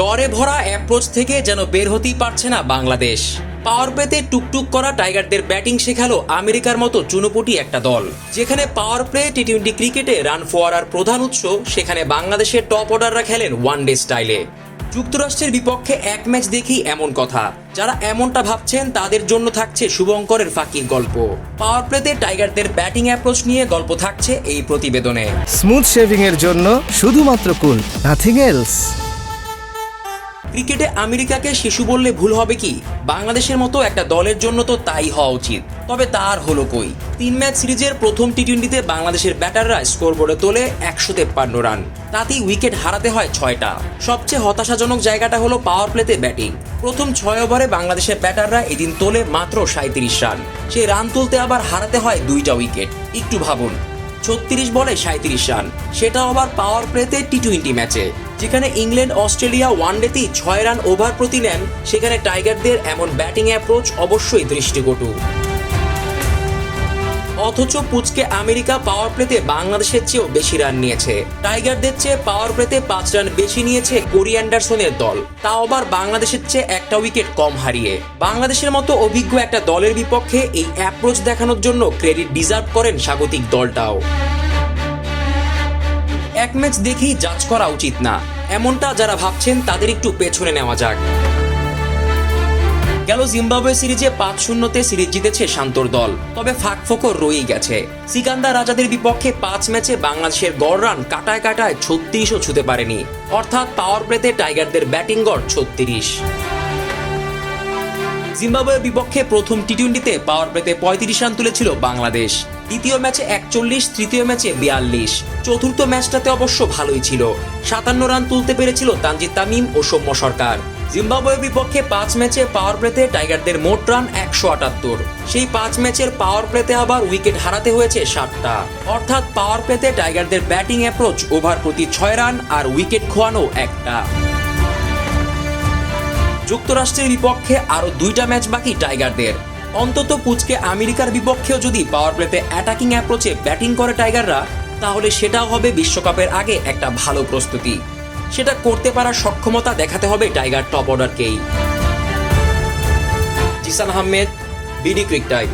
ডরে ভরা অ্যাপ্রোচ থেকে যেন বের হতেই পারছে না বাংলাদেশ। পাওয়ার প্লেতে টুকটুক করা টাইগারদের ব্যাটিং শেখালো আমেরিকার মতো চুনোপুটি একটা দল। যেখানে পাওয়ার প্লে টি টোয়েন্টি ক্রিকেটে রান ফোয়ারার প্রধান উৎস, সেখানে বাংলাদেশের টপ অর্ডাররা খেলেন ওয়ান ডে স্টাইলে যুক্তরাষ্ট্রের বিপক্ষে এক ম্যাচ দেখি এমন কথা। যারা এমনটা ভাবছেন, তাদের জন্য থাকছে শুভঙ্করের ফাঁকির গল্প। পাওয়ার প্লেতে টাইগারদের ব্যাটিং অ্যাপ্রোচ নিয়ে গল্প থাকছে এই প্রতিবেদনে। স্মুথ শেভিং এর জন্য শুধুমাত্র কুল নাথিং এলস ক্রিকেটে আমেরিকাকে শিশু বললে ভুল হবে কি? বাংলাদেশের মতো একটা দলের জন্য তো তাই হওয়া উচিত। তবে তার হলো কই? তিন ম্যাচ সিরিজের প্রথম টি টোয়েন্টিতে বাংলাদেশের ব্যাটাররা স্কোর বোর্ডে তোলে একশো তেপ্পান্ন রান। তাতেই উইকেট হারাতে হয় ছয়টা। সবচেয়ে হতাশাজনক জায়গাটা হলো পাওয়ার প্লেতে ব্যাটিং প্রথম ছয় ওভারে বাংলাদেশের ব্যাটাররা এদিন তোলে মাত্র সাঁত্রিশ রান। সেই রান তুলতে আবার হারাতে হয় দুইটা উইকেট। একটু ভাবুন, ছত্রিশ বলে সাঁত্রিশ রান। সেটা আবার পাওয়ার প্লেতে টি টোয়েন্টি ম্যাচে। যেখানে ইংল্যান্ড, অস্ট্রেলিয়া ওয়ানডেতেই ছয় রান ওভার প্রতি নেন, সেখানে টাইগারদের এমন ব্যাটিং অ্যাপ্রোচ অবশ্যই দৃষ্টিকটু। অথচ পুচকে আমেরিকা পাওয়ার প্লেতে বাংলাদেশের চেয়েও বেশি রান নিয়েছে। টাইগারদের চেয়ে পাওয়ার প্লেতে পাঁচ রান বেশি নিয়েছে কোরি অ্যান্ডারসনের দল। তাও আবার বাংলাদেশের চেয়ে একটা উইকেট কম হারিয়ে। বাংলাদেশের মতো অভিজ্ঞ একটা দলের বিপক্ষে এই অ্যাপ্রোচ দেখানোর জন্য ক্রেডিট ডিজার্ভ করেন স্বাগতিক দলটাও। এক ম্যাচ দেখেই জাজ করা উচিত না। এমনটা যারা ভাবছেন, তাদের একটু পেছনে নেওয়া যাক। গেল জিম্বাবুয়ে সিরিজে পাঁচ শূন্যতে সিরিজ জিতেছে শান্তর দল। তবে ফাঁকফোকর রয়েই গেছে। সিকান্দার রাজাদের বিপক্ষে পাঁচ ম্যাচে বাংলাদেশের গড় রান কাটায় কাটায় ছত্রিশও ছুতে পারেনি। অর্থাৎ পাওয়ার প্লেতে টাইগারদের ব্যাটিং গড় ছত্রিশ। জিম্বাবুয়ের বিপক্ষে প্রথম টি টোয়েন্টিতে পাওয়ার প্লেতে পঁয়ত্রিশ রান তুলেছিল বাংলাদেশ। দ্বিতীয় ম্যাচে একচল্লিশ, তৃতীয় ম্যাচে বিয়াল্লিশ। চতুর্থ ম্যাচটাতে অবশ্য ভালোই ছিল। সাতান্ন রান তুলতে পেরেছিল তানজিদ তামিম ও সৌম্য সরকার। জিম্বাবুয়ের বিপক্ষে পাঁচ ম্যাচে পাওয়ার প্লেতে টাইগারদের মোট রান একশো আটাত্তর। সেই পাঁচ ম্যাচের পাওয়ার প্লেতে আবার উইকেট হারাতে হয়েছে সাতটা। অর্থাৎ পাওয়ার প্লেতে টাইগারদের ব্যাটিং অ্যাপ্রোচ ওভার প্রতি ছয় রান আর উইকেট খোয়ানো একটা। যুক্তরাষ্ট্রের বিপক্ষে আরও দুইটা ম্যাচ বাকি টাইগারদের। অন্তত পুচকে আমেরিকার বিপক্ষেও যদি পাওয়ার প্লেতে অ্যাটাকিং অ্যাপ্রোচে ব্যাটিং করে টাইগাররা, তাহলে সেটাও হবে বিশ্বকাপের আগে একটা ভালো প্রস্তুতি। সেটা করতে পারার সক্ষমতা দেখাতে হবে tiger top অর্ডারকেই Jisan Ahmed, BD cric time.